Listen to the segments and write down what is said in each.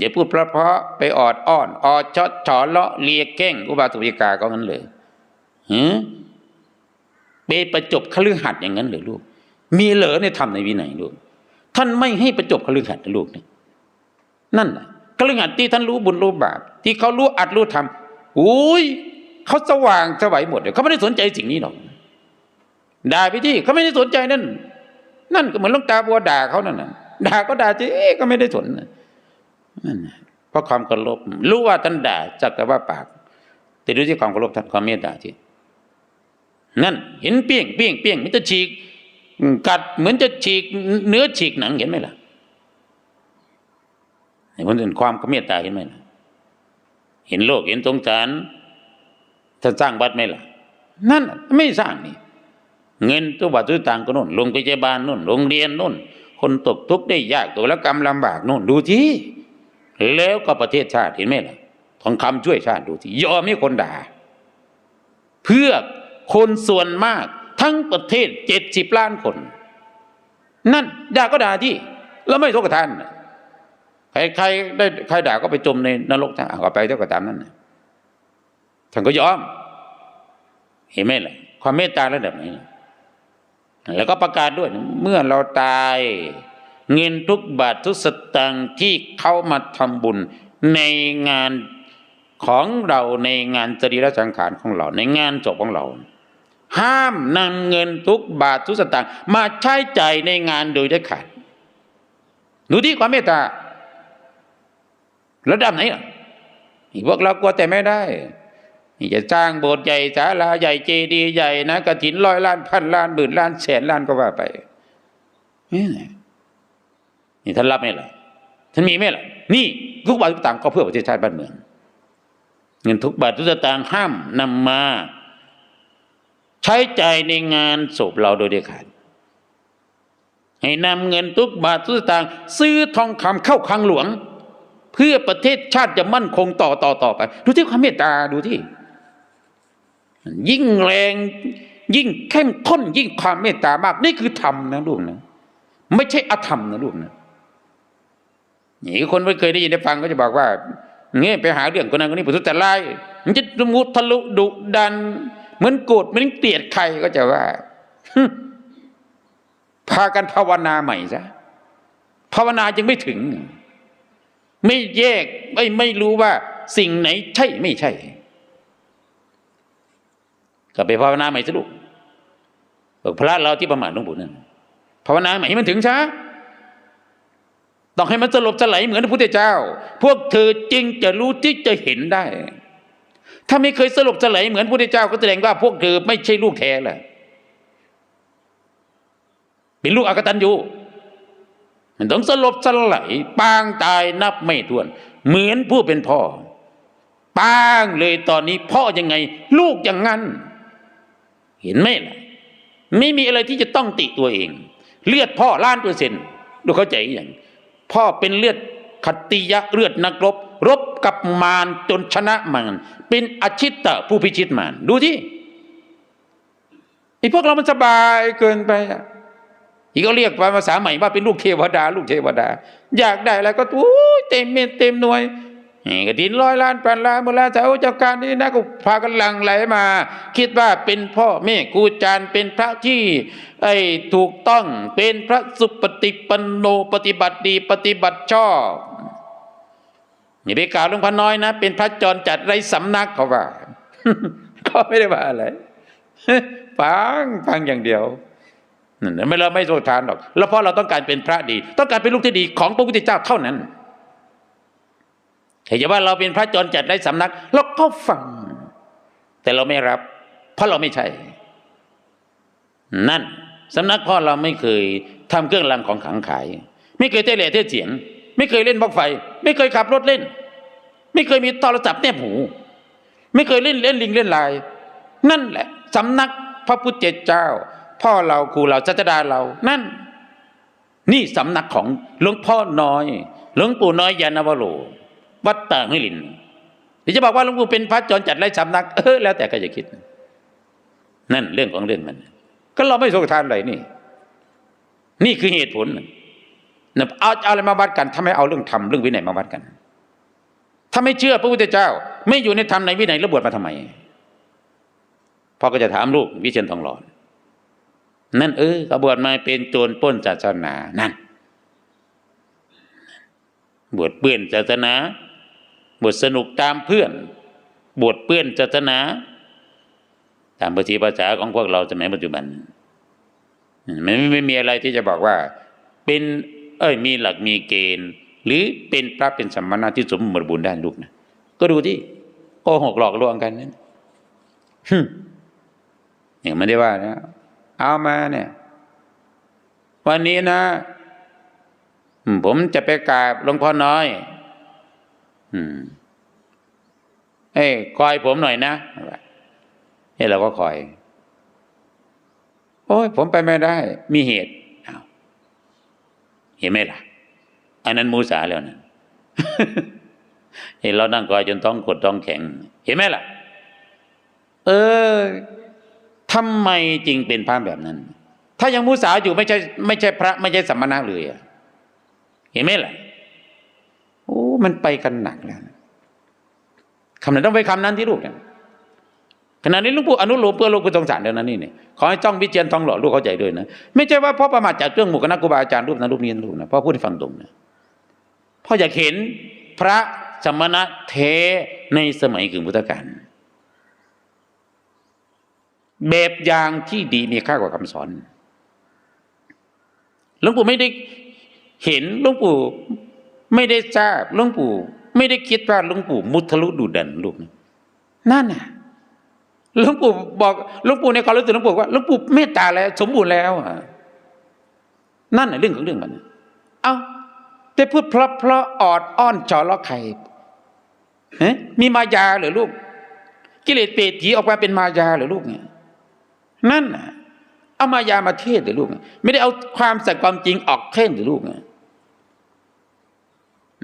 อย่าพูดเพราะๆไปออดอ้อนออดชอดฉอเลาะเลียแก้งอุบาสกอุบาสิกาก็งั้นเลยหือไปประจบคฤหัสถ์อย่างนั้นเลยลูก มีเหรอในธรรมในวินัยลูก ท่านไม่ให้ประจบคฤหัสถ์ลูกเนี่ยนั่นแหละคฤหัสถ์ที่ท่านรู้บุญรู้บาปที่เขารู้อัดรู้ทำอุ้ยเขาสว่างสวัยหมดเลยเขาไม่ได้สนใจสิ่งนี้หรอกด่าไปที่เขาไม่ได้สนใจนั่น นั่นก็เหมือนลูกตาบัวด่าเขานั่นน่ะด่าก็ด่าเอ๊ก็ไม่ได้สนนะ นั่นเพราะความเคารพรู้ว่าท่านด่าจักแต่ว่าปาก แต่ดูที่ความเคารพท่านความเมตตาที่นั่น เห็นเปี้ยงเปี้ยงเปี้ยงมันจะฉีก กัดเหมือนจะฉีก เนื้อฉีกหนังเห็นไหมล่ะเห็นคนความเมตตาเห็นไหมล่ะ เห็นโลกเห็นสงสารท่านสร้างวัดไหมล่ะ นั่นไม่สร้างนี่เงินตัวบาทตัวต่างก็นู่นโรงพยาบาลนู่นโรงเรียนนู่น คนตกทุกข์ได้ยากตัวละกรรมลำบากนู่นดูที่ แล้วก็ประเทศชาติเห็นไหมล่ะทองคำช่วยชาติดูที่ยอมให้คนด่า เพื่อคนส่วนมากทั้งประเทศเจ็ดสิบล้านคน นั่นด่าก็ด่าที่ แล้วไม่ทกทานใครใครได้ใครด่าก็ไปจมในนรกท่านเอาก็ไปเท่ากับตามนั้นท่านก็ยอม เห็นไหมล่ะความเมตตาระดับนี้แล้วก็ประกาศด้วย เมื่อเราตาย เงินทุกบาททุกสตางค์ที่เขามาทำบุญในงานของเราในงานสรีระสังขารของเรา ในงานศพของเรา ห้ามนำเงินทุกบาททุกสตางค์มาใช้ใจ่ายในงานโดยเด็ดขาดดูที่ความเมตตาระดับไหนอะพวกเรากลัวแต่ไม่ได้จะสร้างโบสถ์ใหญ่ศาลาใหญ่เจดีย์ใหญ่นะกระถินร้อยล้านพันล้านหมื่นล้านแสนล้านก็ว่าไปนี่ นี่ท่านรับไหมล่ะท่านมีไหมล่ะ นี่ทุกบาททุกตางค์ก็เพื่อประเทศชาติบ้านเมือง เงินทุกบาททุกตางค์ห้ามนำมา ใช้จ่ายในงานศพเราโดยเด็ดขาดให้นำเงินทุกบาททุกตางค์ซื้อทองคำเข้าคลังหลวง เพื่อประเทศชาติจะมั่นคงต่อต่อต่อไป ดูที่ความเมตตาดูที่ ยิ่งแรง ยิ่งเข้มข้นยิ่งความเมตตามาก นี่คือธรรมนะลูกนะ ไม่ใช่อธรรมนะลูกนะ นี่คนไม่เคยได้ยินได้ฟังก็จะบอกว่าเงี้ยไปหาเรื่องคนนั้นคนนี้ผู้ทุจริตมันจะมุทะลุดุดัน เหมือนโกรธเหมือนเกลียดใครก็จะว่าพากันภาวนาใหม่ซะภาวนายังไม่ถึง ไม่แยกไม่ไม่รู้ว่าสิ่งไหนใช่ไม่ใช่ ก็ไปภาวนาใหม่สิลูกบอกพระเราที่ประมาทหลวงปู่นั่นภาวนาใหม่ให้มันถึงช้า ต้องให้มันสลบสลายเหมือนพระพุทธเจ้า พวกเธอจึงจะรู้ที่จะเห็นได้ ถ้าไม่เคยสลบสลายเหมือนพระพุทธเจ้าก็แสดงว่าพวกเธอไม่ใช่ลูกแท้แหละเป็นลูกอกตันยูมันต้องสลบสลายปางตายนับไม่ถ้วน เหมือนผู้เป็นพ่อปางเลยตอนนี้พ่อยังไง ลูกอย่างนั้น เห็นไหมล่ะไม่มีอะไรที่จะต้องติตัวเอง เลือดพ่อล้านเปอร์เซ็นต์ดูเข้าใจอย่าง พ่อเป็นเลือดขติยะเลือดนักรบ รบกับมารจนชนะมารเป็นอชิตตะผู้พิชิตมารดูที่ไอ้พวกเรามันสบายเกินไปอะอีกก็เรียกภาษาใหม่ว่าเป็นลูกเทวดา ลูกเทวดา อยากได้อะไรก็อู้เต็มเม็ดเต็มหน่วย กระถินร้อยล้านพันล้านมื่อล้านเจ้าเจ้าการนี่นะก็พากันหลังไหลมา คิดว่าเป็นพ่อแม่ครูอาจารย์เป็นพระที่ไอ้ถูกต้องเป็นพระสุปฏิปันโนปฏิบัติดีปฏิบัติชอบอย่าไปกล่าวหลวงพ่อน้อยนะ เป็นพระจรจัดไรสำนักเขาว่าก็ไม่ได้ว่าอะไรฟังฟังอย่างเดียวนั่นไม่เราไม่โทษทานหรอก แล้วเพราะเราต้องการเป็นพระดี ต้องการเป็นลูกที่ดีของพระพุทธเจ้าเท่านั้น เห็นว่าเราเป็นพระจรจัดได้สำนักเราก็ฟัง แต่เราไม่รับ เพราะเราไม่ใช่ นั่นสำนักพ่อเราไม่เคยทำเครื่องรางของขลังขาย ไม่เคยเทเลเทศเสียง ไม่เคยเล่นบล็อกไฟ ไม่เคยขับรถเล่น ไม่เคยมีโทรศัพท์แนบหู ไม่เคยเล่นเล่นลิงเล่นลาย นั่นแหละสำนักพระพุทธเจ้า พ่อเราครูเราจัจดาเรา นั่น นี่สำนักของหลวงพ่อน้อย หลวงปู่น้อยยานวโร วัดตางหิลินหรือจะบอกว่าหลวงปู่เป็นพระจรจัดไรสำนักเออแล้วแต่ก็จะคิด นั่นเรื่องของเรื่องมัน ก็เราไม่สงทานเลยนี่ นี่คือเหตุผลนะเอาเอาอะไรมาวัดกันถ้าไมเอาเรื่องธรรมเรื่องวินัยมาวัดกัน ถ้าไม่เชื่อพระพุทธเจ้า ไม่อยู่ในธรรมในวินัยแล้วบวชมาทำไมพ่อก็จะถามลูกวิเชียนทองหล่อนั่นเออเขาบวชมาเป็นโจรป้นศาสนานั่น บวชเปื้อนศาสนา บวชสนุกตามเพื่อน บวชเปื้อนศาสนา ตามภาษีภาษาของพวกเราสมัยปัจจุบันมันไม่ไม่มีอะไรที่จะบอกว่า เป็น เอ้ยมีหลักมีเกณฑ์ หรือเป็นพระเป็นสัมมาณะที่สมบูรณ์ได้ลูกนะก็ดูที่โกหกหลอกลวงกันนั่นฮึอย่างไม่ได้ว่านะเอามาเนี่ย วันนี้นะผมจะไปกราบหลวงพ่อน้อย อืม เอ้ยคอยผมหน่อยนะเฮ้เราก็คอย โอ้ยผมไปไม่ได้ มีเหตุเห็นไหมล่ะ อันนั้นมูสาแล้วนะเห็นเรานั่งคอยจนท้องกดท้องแข็ง เห็นไหมล่ะ เออทำไมจริงเป็นพระแบบนั้น ถ้ายังมูสาอยู่ไม่ใช่ไม่ใช่พระ ไม่ใช่สัมมาณะเลยเห็นไหมล่ะโอ้มันไปกันหนักแล้ว คำนั้นต้องไปคำนั้นที่ลูกเนี่ยขณะนี้ลุงปู่อนุโลมเพื่อโลกพุทธสงสารเดียวนั้นนี่เนี่ยขอให้จ้องวิเชียนทองหล่อลูกเข้าใจด้วยนะไม่ใช่ว่าพ่อประมาทจากเรื่องหมู่คณะครูบาอาจารย์รูปนั้นรูปนี้นะลูกนะพ่อพูดให้ฟังตรงนะพ่ออยากเห็นพระสมณะเทในสมัยกึ่งพุทธกาลแบบอย่างที่ดีมีค่ากว่าคำสอนหลวงปู่ไม่ได้เห็นหลวงปู่ไม่ได้ทราบหลวงปู่ ไม่ได้คิดว่าหลวงปู่มุทะลุดุดันลูกนะนั่นน่ะหลวงปู่บอกหลวงปู่ในความรู้สึกหลวงปู่ว่าหลวงปู่เมตตาแล้ว สมบูรณ์แล้วอะนั่นน่ะเรื่องของเรื่องมันเอาแต่พูดเพราะเพราะออดอ้อนจอล้อใครเอ๊ะมีมายาเหรือลูก กิเลสเปรตผีออกมาเป็นมายาเหรือลูกเนี่ยนั่นน่ะเอามายามาเทศเหรือลูก ไม่ได้เอาความสัตย์ความจริงออกเทศเหรือลูกเนี่ย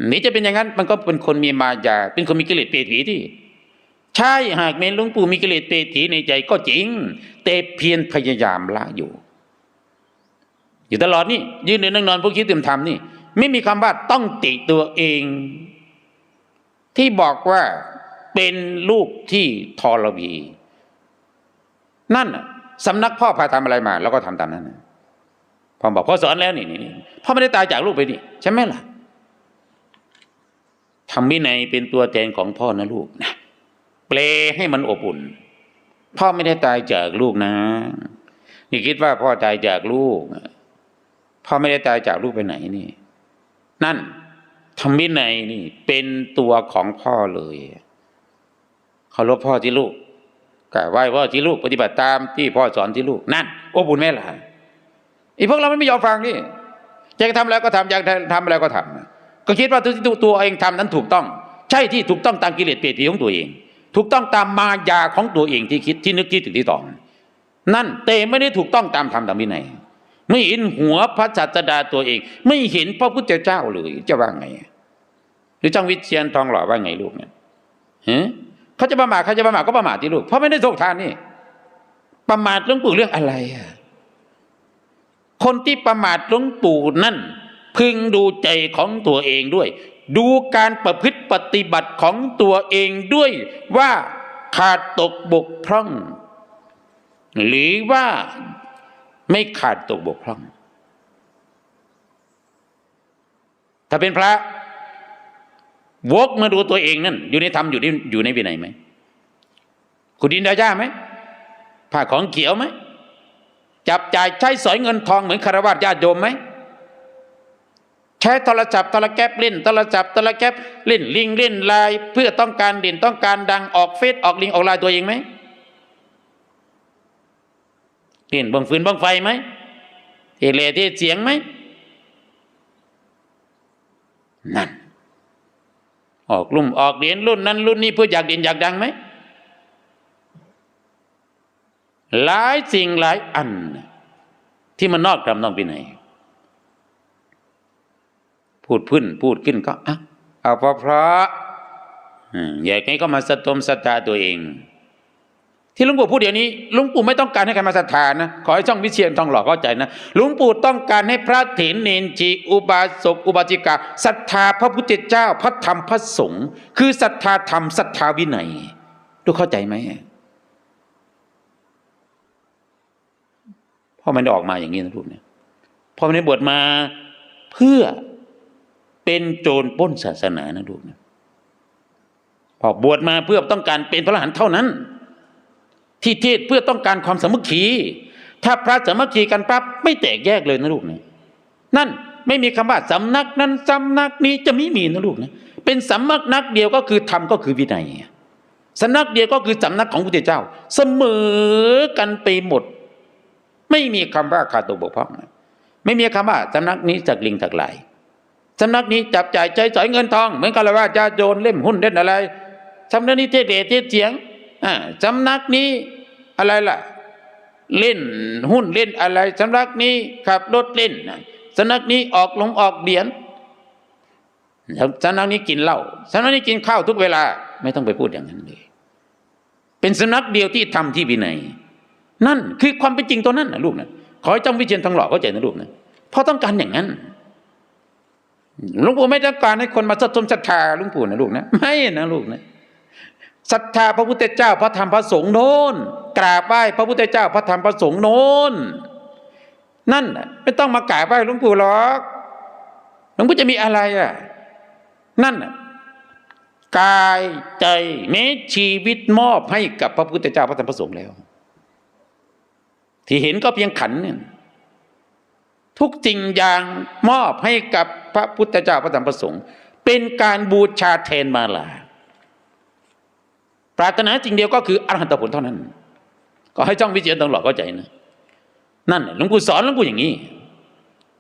นี่จะเป็นอย่างนั้นมันก็เป็นคนมีมายา เป็นคนมีกิเลสเปรตผีที่ ใช่หากเมนหลวงปู่มีกิเลสเปรตผีในใจก็จริง แต่เพียรพยายามละอยู่ อยู่ตลอดนี่ยืนเดินนั่งนอนพวกคิดเต็มธรรมนี่ ไม่มีคำว่าต้องติตัวเอง ที่บอกว่าเป็นลูกที่ทรวีนั่นสำนักพ่อพาทำอะไรมา แล้วก็ทำตามนั้นพ่อบอกพ่อสอนแล้วนี่นี่นี่พ่อไม่ได้ตายจากลูกไปนี่ใช่ไหมล่ะ ทำวินัยเป็นตัวแทนของพ่อนะลูกนะเปลให้มันอบอุ่น พ่อไม่ได้ตายจากลูกนะนี่คิดว่าพ่อตายจากลูก พ่อไม่ได้ตายจากลูกไปไหนนี่ นั่นทำวินัยนี่ เป็นตัวของพ่อเลยเคารพพ่อที่ลูกกราบไหว้พ่อที่ลูกปฏิบัติตามที่พ่อสอนที่ลูกนั่นอบอุ่นแม่ล่ะไอ้พวกเราไม่ยอมฟังนี่อยากทำอะไรก็ทำอยากทำอะไรก็ทำ ก็คิดว่าที่ตัวเองทำนั้นถูกต้อง ใช่ที่ถูกต้องตามกิเลสเปรตผีของตัวเอง ถูกต้องตามมายาของตัวเองที่คิดที่นึกคิดถึงที่ต่องนั่นเตไม่ได้ถูกต้องตามธรรมตามวินัยไม่เห็นหัวพระจัตดาตัวเอง ไม่เห็นพระพุทธเจ้าเลยจะว่าไง หรือจ้างวิเชียนทองหล่อว่าไงลูกเนี่ยฮะเขาจะประมาทเขาจะประมาทก็ประมาทที่ลูก เพราะไม่ได้โศกทานนี่ประมาทหลวงปู่เรื่องอะไรอะคนที่ประมาทหลวงปู่นั่น พึงดูใจของตัวเองด้วย ดูการประพฤติปฏิบัติของตัวเองด้วยว่าขาดตกบกพร่อง หรือว่าไม่ขาดตกบกพร่อง ถ้าเป็นพระวกมาดูตัวเองนั่น อยู่ในธรรมอยู่ในอยู่ในวินัยไหมขุดดินดาย่าไหมผ้าของเขียวไหมจับจ่ายใช้สอยเงินทองเหมือนคารวะญาติโยมไหม ใช้โทรศัพท์โทรแก๊ปเล่นโทรศัพท์โทรแก๊ปเล่นลิงเล่นไลน์เพื่อต้องการเด่นต้องการดังออกเฟซออกลิงออกไลน์ตัวเองไหมเล่นบังฟืนบังไฟไหมเอเลเทเสียงไหมนั่นออกลุ่มออกเหรียญรุ่นนั้นรุ่นนี้เพื่ออยากเด่นอยากดังไหมหลายสิ่งหลายอัน ที่มันนอกธรรมนอกวินัย พูดพื้นพูดขึ้นก็อะเอาเพราะเพราะอย่างนี้ก็มาสะตมสตาตัวเอง ที่หลวงปู่พูดเดี๋ยวนี้หลวงปู่ไม่ต้องการให้ใครมาศรัทธานะขอให้ช่องวิเชียนทองหล่อเข้าใจนะหลวงปู่ต้องการให้พระเถรเนนจีอุบาสกอุบาสิกาศรัทธาพระพุทธเจ้าพระธรรมพระสงฆ์คือศรัทธาธรรมศรัทธาวินัยดูเข้าใจไหมพ่อมันออกมาอย่างนี้นะลูกเนี่ยพ่อมันได้บวชมาเพื่อ เป็นโจรป้นศาสนานะลูกนะพอบวชมาเพื่อต้องการเป็นพระอรหันต์เท่านั้น ที่เทศเพื่อต้องการความสามัคคี ถ้าพระสามัคคีกันปั๊บไม่แตกแยกเลยนะลูกนะนั่นไม่มีคำว่าสำนักนั้นสำนักนี้จะไม่มีนะลูกนะเป็นสำนักนักเดียวก็คือธรรมก็คือวินัยสำนักเดียวก็คือสำนักของพระพุทธเจ้า เสมอกันไปหมด ไม่มีคำว่าขาดตกบกพร่องไม่มีคำว่าสำนักนี้จากลิงจากไหล สำนักนี้จับจ่ายใจจ่อยเงินทอง เหมือนกันเลยว่าจะโยนเล่มหุ้นเล่นอะไรสำนักนี้เทศเดชเทศเสียงอ่าสำนักนี้อะไรล่ะ เล่นหุ้นเล่นอะไรสำนักนี้ขับรถเล่นสำนักนี้ออกลงออกเบียนสำนักนี้กินเหล้าสำนักนี้กินข้าวทุกเวลา ไม่ต้องไปพูดอย่างนั้นเลยเป็นสำนักเดียวที่ทำที่วินัยนั่นคือความเป็นจริงตัวนั้นนะลูกนะขอให้จำวิเชียนทองหล่อเข้าใจนะลูกนะเพราะต้องการอย่างนั้น หลวงปู่ไม่ต้องการให้คนมาสะสมศรัทธาหลวงปู่นะลูกนะไม่นะลูกนะศรัทธาพระพุทธเจ้าพระธรรมพระสงฆ์โน้นกราบไหว้พระพุทธเจ้าพระธรรมพระสงฆ์โน้นนั่นไม่ต้องมากราบไหว้หลวงปู่หรอกหลวงปู่จะมีอะไรอะ นั่นกายใจเมตชีวิตมอบให้กับพระพุทธเจ้าพระธรรมพระสงฆ์แล้ว ที่เห็นก็เพียงขันเนี่ย ทุกสิ่งอย่างมอบให้กับพระพุทธเจ้าพระธรรมพระสงฆ์เป็นการบูชาแทนมาลา ปรารถนาสิ่งเดียวก็คืออรหันตผลเท่านั้น ก็ให้จ้องวิเชียนต้องหลอกเข้าใจนะ นั่นหลวงปู่สอนหลวงปู่อย่างนี้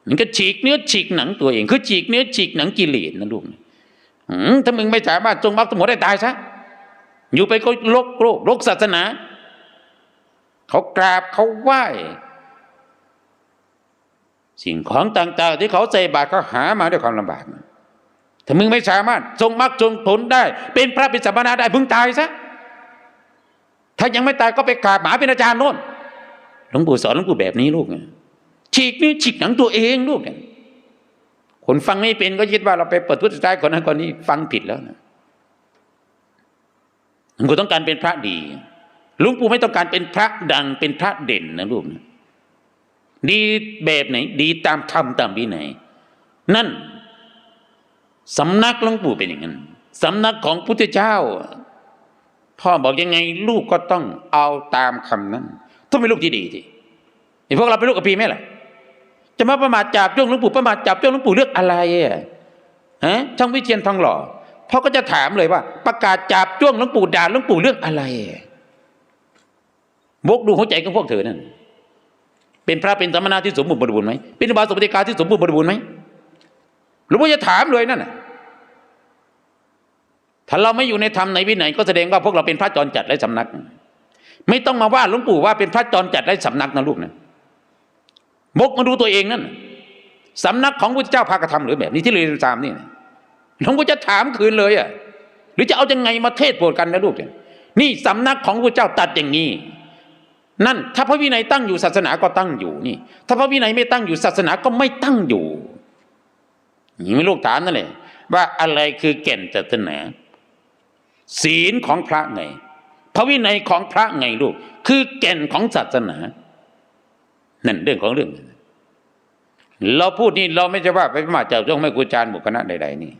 มันก็ฉีกเนื้อฉีกหนังตัวเองคือฉีกเนื้อฉีกหนังกิเลสนะลูกถ้ามึงไม่สามารถจงมรรคสมมติได้ตายซะอยู่ไปก็ลกโลกลกศาสนา เขากราบเขาไหว้ สิ่งของต่างๆ ที่เขาใส่บาตรเขาหามาด้วยความลำบาก ถ้ามึงไม่สามารถทรงมรรคทรงผลได้ เป็นพระป็นสัมนาได้พึงตายซะ ถ้ายังไม่ตายก็ไปกราบหมาเป็นอาจารย์โน่น หลวงปู่สอนหลวงปู่แบบนี้ลูกนะฉีกนี่ฉีกหนังตัวเองลูกเนี่ยคนฟังไม่เป็นก็คิดว่าเราไปเปิดพุทธใจคนนั้นคนนี้ฟังผิดแล้วนะหลวงปู่ต้องการเป็นพระดีหลวงปู่ไม่ต้องการเป็นพระดังเป็นพระเด่นนะลูกนะ ดีแบบไหน ดีตามธรรมตามวินัยนั่นสำนักหลวงปู่เป็นอย่างนั้นสำนักของพุทธเจ้า พ่อบอกยังไง ลูกก็ต้องเอาตามคำนั้น ต้องเป็นลูกที่ดีสิไอ้พวกเราเป็นลูกกระพีไหมล่ะจะมาประมาทจับจ้วงหลวงปู่ประมาทจับจ้วงหลวงปู่เลือกอะไรอะฮะช่างวิเชียนทองหล่อพ่อก็จะถามเลยว่า ประกาศจับจ้วงหลวงปู่ด่าหลวงปู่เรื่องอะไรบกดูหัวใจของพวกเธอนั่น เป็นพระเป็นสมณะที่สมบูรณ์บริบูรณ์ไหมเป็นบาสกปฏิกาที่สมบูรณ์บริบูรณ์ไหมหลวงพ่อจะถามเลยนั่นน่ะถ้าเราไม่อยู่ในธรรมในวินัยก็แสดงว่าพวกเราเป็นพระจรจัดและสำนัก ไม่ต้องมาว่าหลวงปู่ว่าเป็นพระจรจัดและสำนักนะลูกนะบกมาดูตัวเองนั่นสำนักของพระเจ้าพากระทำหรือแบบนี้ที่เรียนตามนี่หลวงพ่อจะถามคืนเลยอะหรือจะเอายังไงมาเทศโปรดกันนะลูกเนี่ยนี่สำนักของพระเจ้าตัดอย่างนี้ นั่นถ้าพระวินัยตั้งอยู่ศาสนาก็ตั้งอยู่นี่ ถ้าพระวินัยไม่ตั้งอยู่ศาสนาก็ไม่ตั้งอยู่นี่ไม่ลูกถามนั่นเลยว่าอะไรคือแก่นศาสนา ศีลของพระไง พระวินัยของพระไงลูก คือแก่นของศาสนา นั่นเรื่องของเรื่อง เราพูดนี่เราไม่ใช่ว่าไปมาเจ้าจ้องไม่กูจานบุคคลใดๆนี่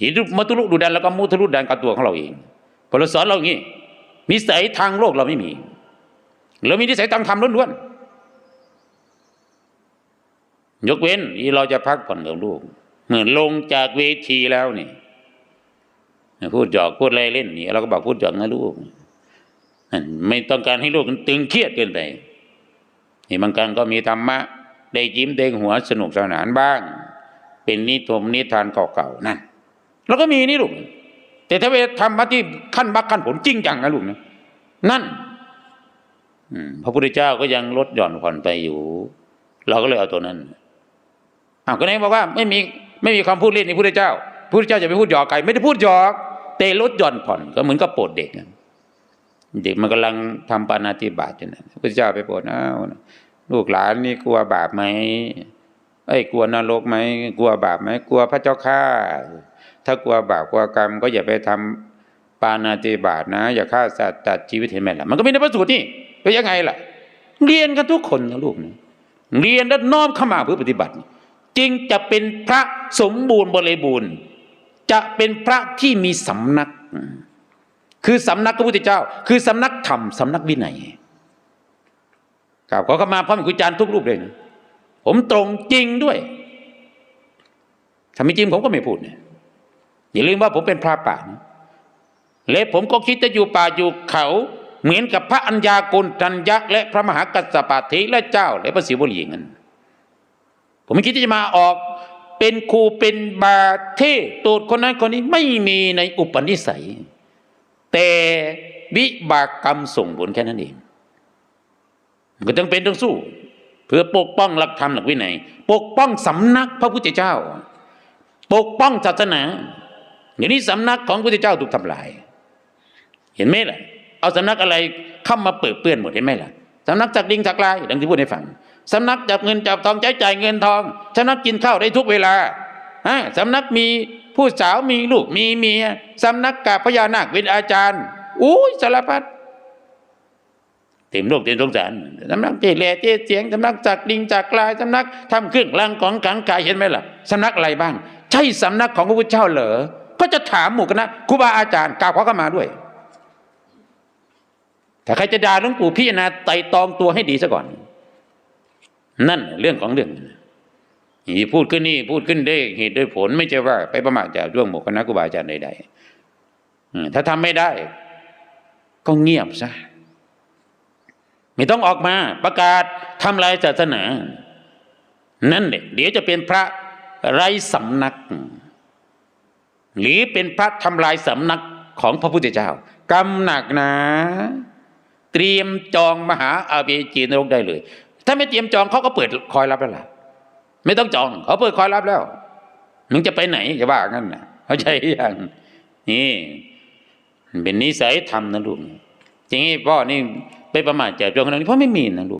หินมาตุลุดูดันแล้วก็มุทะลุดันกับตัวของเราเองพอเราสอนเราอย่างนี้นิสัยทางโลกเราไม่มี เรามีนิสัยทางธรรมล้วนๆยกเว้นที่เราจะพักผ่อนกับลูกเมื่อลงจากเวทีแล้วนี่พูดหยอกพูดอะไรเล่นนี่เราก็บอกพูดหยอกนะลูกไม่ต้องการให้ลูกตึงเครียดเกินไปนี่บางครั้งก็มีธรรมะ ได้ยิ้มเด้งหัวสนุกสนานบ้าง เป็นนิทมนิทานเก่าๆนั่นแล้วก็มีนี่ลูกแต่ถ้าไปทำมาที่ขั้นบักขั้นผลจริงจังนะลูกนะนั่น พระพุทธเจ้าก็ยังลดหย่อนผ่อนไปอยู่ เราก็เลยเอาตัวนั้นอ้าวก็ไหนบอกว่าไม่มีไม่มีคำพูดเล่นในพระพุทธเจ้าพระพุทธเจ้าจะไปพูดหยอกใครไม่ได้พูดหยอกแต่ลดหย่อนผ่อนก็เหมือนกับโปรดเด็กเด็กมันกำลังทำปานาติบาตอยู่นะพระเจ้าไปโปรดอ้าวลูกหลานนี่กลัวบาปไหมเอ้ยกลัวนรกไหมกลัวบาปไหมกลัวพระเจ้าข้าถ้ากลัวบาปกลัวกรรม ก็อย่าไปทำปานาติบาตนะ อย่าฆ่าสัตว์ตัดชีวิตเห็นไหมล่ะมันก็ไม่ได้ประสูตรนี่ เป็ยังไงล่ะ เรียนกันทุกคนนะลูกนะเรียนและน้อมเข้ามาเพื่อปฏิบัติ จึงจะเป็นพระสมบูรณ์บริบูรณ์ จะเป็นพระที่มีสำนัก คือสำนักพระพุทธเจ้า คือสำนักธรรมสำนักวินัยครับขอเข้ามาพร้อมกับอาจารย์ทุกรูปเลยนะผมตรงจริงด้วยถ้าไม่จริงผมก็ไม่พูดเนี่ยอย่าลืมว่าผมเป็นพระป่านะและผมก็คิดจะอยู่ป่าอยู่เขา เหมือนกับพระอัญญาโกณทัญญะและพระมหากัสสปะเทและเจ้า และพระศิวลีอย่างนั้นผมไม่คิดที่จะมาออกเป็นครูเป็นบาเทศโตดคนนั้นคนนี้ไม่มีในอุปนิสัย แต่วิบากกรรมส่งผลแค่นั้นเองมันก็ต้องเป็นต้องสู้ เพื่อปกป้องหลักธรรมหลักวินัยปกป้องสำนักพระพุทธเจ้า ปกป้องศาสนาเดี๋ยวนี้สำนักของพระพุทธเจ้าถูกทำลาย เห็นไหมล่ะ เอาสำนักอะไรเข้ามาเปิดเปื้อนหมดเห็นไหมล่ะสำนักจากดิงจากลายดังที่พูดให้ฟังสำนักจับเงินจับทองใช้จ่ายเงินทองสำนักกินข้าวได้ทุกเวลาฮะสำนักมีผู้สาวมีลูกมีเมียสำนักกับพญานาคเป็นอาจารย์อุ้ยสารพัดเต็มโลกเต็มสงสารสำนักเจแลเจเสียงสำนักจากดิงจากลายสำนักทำเครื่องรางของขังกายเห็นไหมล่ะสำนักอะไรบ้าง ใช่สำนักของพระพุทธเจ้าเหรอก็จะถามหมู่คณะครูบาอาจารย์กล่าวขอเข้ามาด้วย ถ้าใครจะด่าหลวงปู่พิจารณาไต่ตองตัวให้ดีซะก่อน นั่นเรื่องของเรื่องนี่พูดขึ้นนี่พูดขึ้นได้เหตุด้วยผลไม่ใช่ว่า ไปประมาทจากเรื่องหมู่คณะครูบาอาจารย์ใดๆถ้าทำไม่ได้ ก็เงียบซะไม่ต้องออกมาประกาศทำลายศาสนา นั่นเด็เดี๋ยวจะเป็นพระไร้สำนัก หรือเป็นพระทำลายสำนักของพระพุทธเจ้ากำหนักนะ เตรียมจองมหาอาเวจีนรกได้เลย ถ้าไม่เตรียมจองเขาก็เปิดคอยรับแล้วล่ะ ไม่ต้องจองเขาเปิดคอยรับแล้วมึงจะไปไหนจะว่างั้นนะเข้าใจยังนี่เป็นนิสัยธรรมนะลูกจริงๆพ่อนี่ไปประมาทใจจองคนนั้นพ่อไม่มีนะลูก